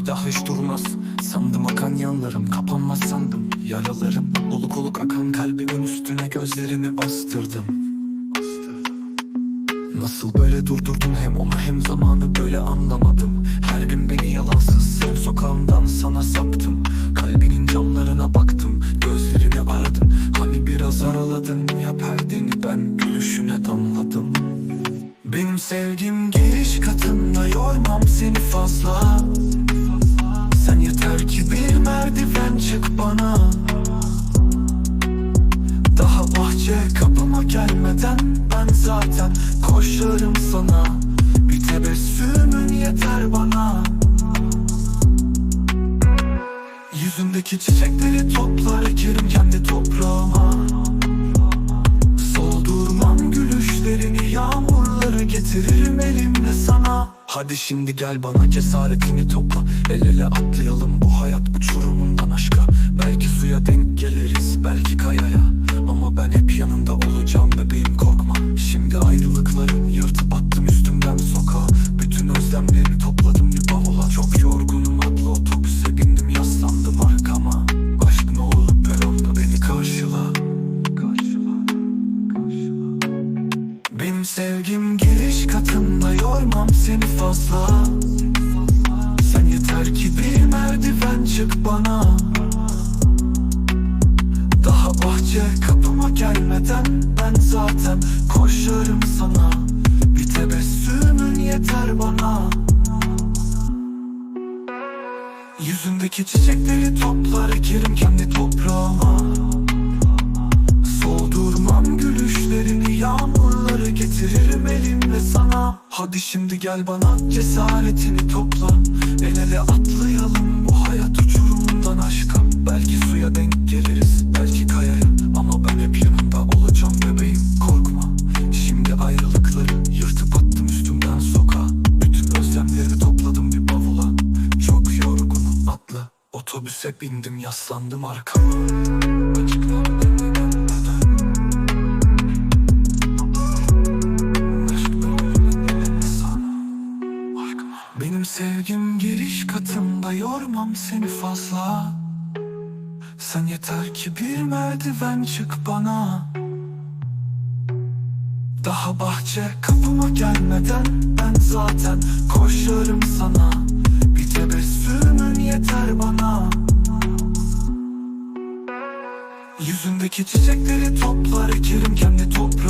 bir daha hiç durmaz. Sandım akan yanlarım kapanmaz sandım. Yaralarım oluk oluk akan kalbimin üstüne gözlerini bastırdım. Nasıl böyle durdurdun hem onu hem zamanı böyle anlamadım. Her gün beni yalansız sev sokağımdan sana saptım. Kalbinin camlarına baktım gözlerini aradım Hani biraz araladın ya perdeni ben gülüşüne damladım. Benim sevgim giriş katında yormam seni fazla bahçe kapıma gelmeden ben zaten koşarım sana. Bir tebessümün yeter bana. Yüzündeki çiçekleri toplar ekerim kendi toprağıma. Soldurmam gülüşlerini yağmurları getiririm elimle sana. Hadi şimdi gel bana cesaretini topla. El ele atlayalım bu hayat uçurumundan aşka. Belki suya denk sevgim giriş katında yormam seni fazla. Sen yeter ki bir merdiven çık bana. Daha bahçe kapıma gelmeden ben zaten koşarım sana. Bir tebessümün yeter bana. Yüzündeki çiçekleri toplar ekerim kendi toprağıma Hadi şimdi gel bana cesaretini topla. El ele atlayalım bu hayat uçurumundan aşka Belki suya denk geliriz belki kayaya Ama ben hep yanında olacağım bebeğim korkma. Şimdi ayrılıkları yırtıp attım üstümden sokağa. Bütün özlemleri topladım bir bavula. Çok yorgunum atla. Otobüse bindim yaslandım arkama. Benim sevgim giriş katında yormam seni fazla. Sen yeter ki bir merdiven çık bana. Daha bahçe kapıma gelmeden ben zaten koşarım sana. Bir tebessümün yeter bana. Yüzündeki çiçekleri toplar ekerim kendi toprağıma